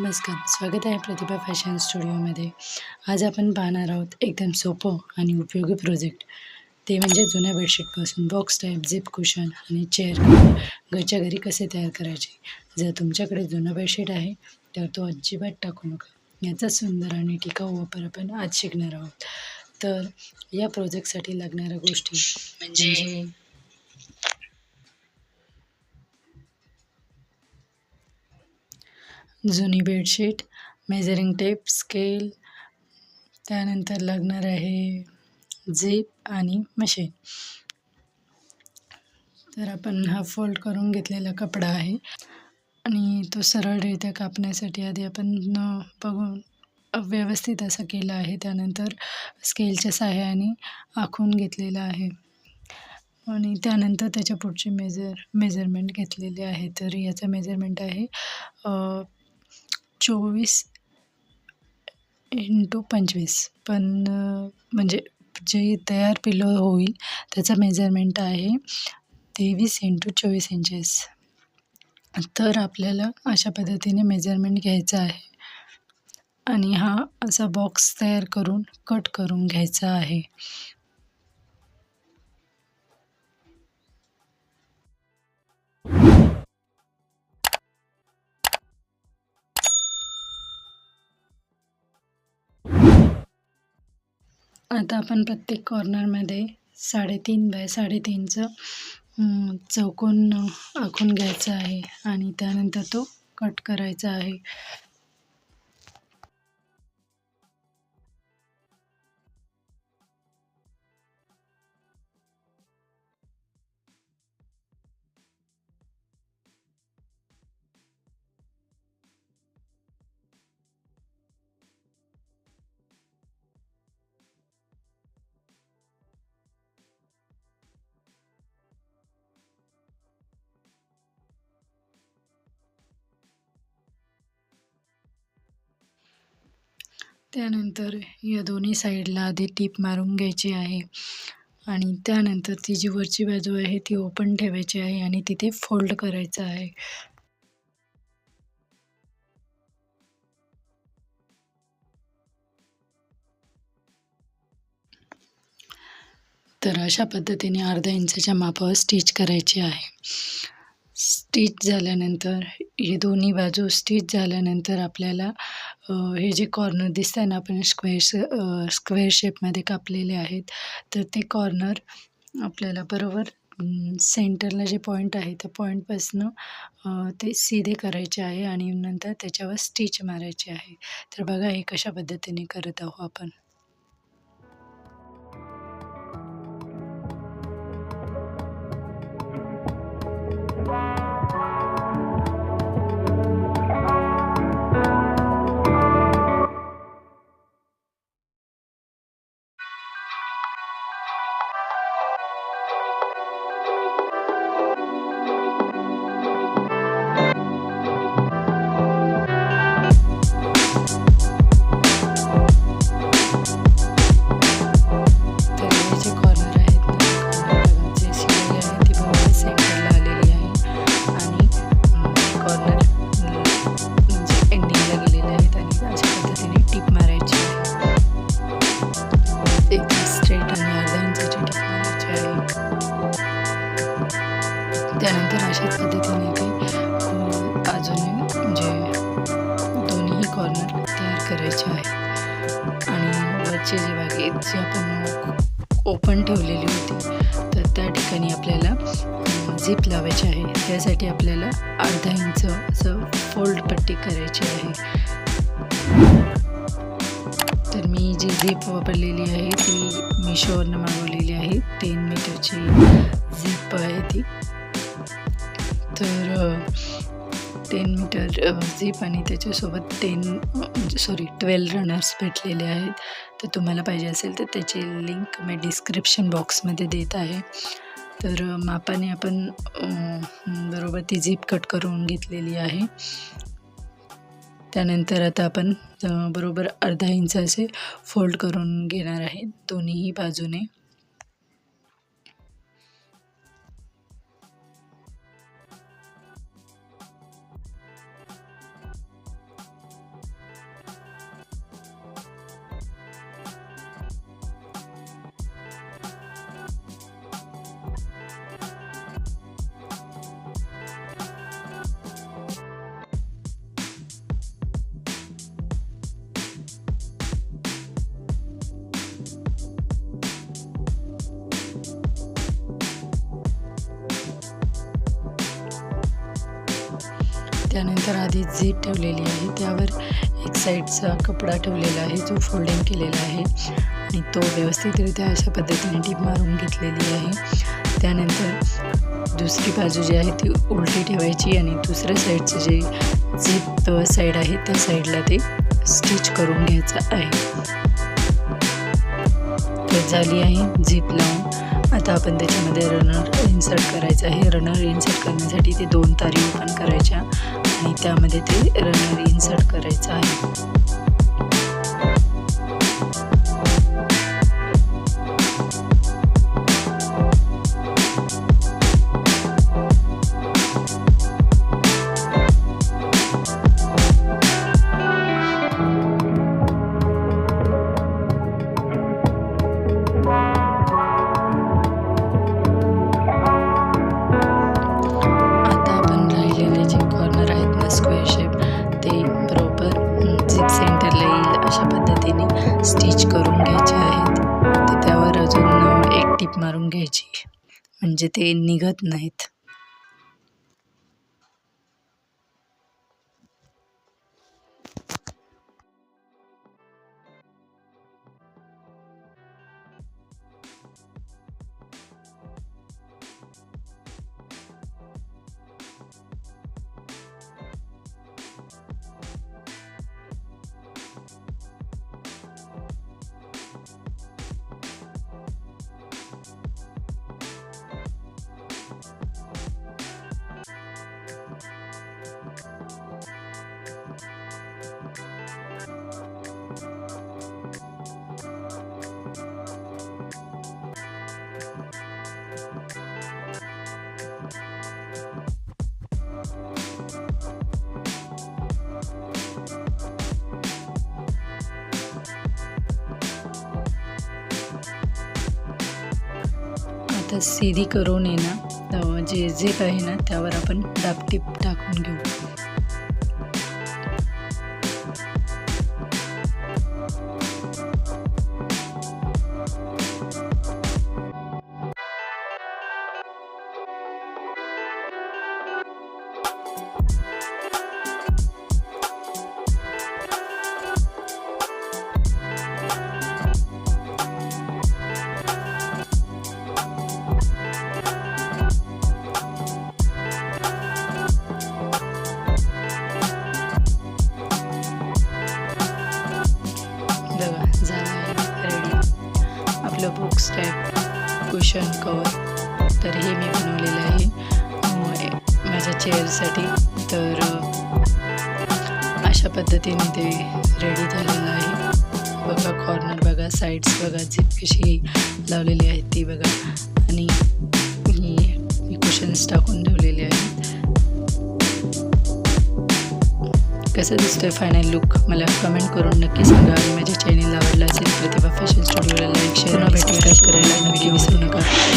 नमस्कार स्वागत आहे प्रतिभा फॅशन स्टुडिओमध्ये. आज आपण पाहणार आहोत एकदम सोपं आणि उपयोगी प्रोजेक्ट ते म्हणजे जुन्या बेडशीटपासून बॉक्स टाईप झिप कुशन आणि चेअर घरच्या घरी कसे तयार करायचे? जर तुमच्याकडे जुनं बेडशीट आहे तर तो अजिबात टाकू नका. याचा सुंदर आणि टिकाऊ वापर आपण आज शिकणार आहोत. तर या प्रोजेक्टसाठी लागणाऱ्या गोष्टी म्हणजे जुनी बेडशीट मेजरिंग टेप स्केल त्यानंतर लागणार आहे झीप आणि मशीन तर आपण हा फोल्ड करून घेतलेला कपडा आहे आणि तो सरळरित्या कापण्यासाठी आधी आपण न बघून व्यवस्थित असं केलं आहे. त्यानंतर स्केलच्या सहाय्याने आखून घेतलेलं आहे. आणि त्यानंतर त्याच्या पुढचे मेजर मेजरमेंट घेतलेले आहे. तर याचं मेजरमेंट आहे चोवीस इंटू पंचवीस. पण म्हणजे जे तयार पिलो होईल त्याचं मेजरमेंट आहे तेवीस इंटू चोवीस इंचेस. तर आपल्याला अशा पद्धतीने मेजरमेंट घ्यायचं आहे. आणि हा असा बॉक्स तयार करून कट करून घ्यायचा आहे. आता आपण प्रत्येक कॉर्नरमध्ये साडेतीन बाय साडेतीनचं चौकोन आखून घ्यायचं आहे आणि त्यानंतर तो कट करायचा आहे. त्यानंतर या दोन्ही साईडला आधी टीप मारून घ्यायची आहे. आणि त्यानंतर ती जी वरची बाजू आहे ती ओपन ठेवायची आहे आणि तिथे फोल्ड करायचं आहे. तर अशा पद्धतीने अर्धा इंचाच्या मापावर स्टिच करायची आहे. स्टिच झाल्यानंतर हे दोन्ही बाजू स्टिच झाल्यानंतर आपल्याला हे जे कॉर्नर दिसत आहे ना आपण स्क्वेअर स्क्वेअर शेपमध्ये कापलेले आहेत तर ते कॉर्नर आपल्याला बरोबर सेंटरला जे पॉईंट आहे त्या पॉईंटपासनं ते सीधे करायचे आहे आणि नंतर त्याच्यावर स्टिच मारायचे आहे. तर बघा हे कशा पद्धतीने करत आहो आपण. त्यानंतर अशाच पद्धतीने ते अजूनही म्हणजे दोन्ही कॉर्नर तयार करायचे आहेत. आणि वरचे जे बागे जे आपण ओपन ठेवलेली होती तर त्या ठिकाणी आपल्याला झिप लावायची आहे. त्यासाठी आपल्याला अर्धा इंच असं फोल्ड पट्टी करायची आहे. तर मी जी झीप वापरलेली आहे ती मिशोवरनं मागवलेली आहे. तीन मीटरची झीप आहे ती. तर टेन मीटर झीप आणि त्याच्यासोबत टेन सॉरी ट्वेल्व रनर्स भेटलेले आहेत. तर तुम्हाला पाहिजे असेल तर त्याची लिंक मी डिस्क्रिप्शन बॉक्समध्ये देत आहे. तर मापाने आपण बरोबर ती झीप कट करून घेतलेली आहे. त्यानंतर आता आपण बरोबर अर्धा इंच असे फोल्ड करून घेणार आहे दोन्हीही बाजूने. त्यानंतर आधी झीप ठेवलेली आहे. त्यावर एक साईडचा कपडा ठेवलेला आहे जो फोल्डिंग केलेला आहे. आणि तो व्यवस्थितरित्या अशा पद्धतीने टीप मारून घेतलेली आहे. त्यानंतर दुसरी बाजू जी आहे ती उलटी ठेवायची आणि दुसऱ्या साईडचं जे झीप साईड आहे त्या साईडला ते स्टिच करून घ्यायचं आहे. तर झाली आहे झीप लावून. आता आपण त्याच्यामध्ये रनर इन्सर्ट करायचं आहे. रनर इन्सर्ट करण्यासाठी ते दोन तारी ओपन करायच्या आणि त्यामध्ये ते रनर इन्सर्ट करायचं आहे. स्टिच करून घ्यायचे आहेत. तर त्यावर अजून एक टीप मारून घ्यायची. म्हणजे ते निघत नाहीत. आता सीधी करून आहे ना. जे जे काही ना त्यावर आपण डापटीप टाकून घेऊ. आपलं बुक स्टॅप कुशन कवर तर हे मी बनवलेलं आहे. माझ्या चेअरसाठी तर अशा पद्धतीने ते रेडी झालेलं आहे. बघा कॉर्नर बघा साईड्स बघा झिप कशी लावलेली आहे कसं दिसतोय फायनल लुक मला कमेंट करून नक्की सांगा आणि माझ्या चॅनेलला आवडला असेल प्रतिभा फॅशन स्टुडिओला लाईक शेअर सबस्क्राईब करायला नक्की विसरू नका.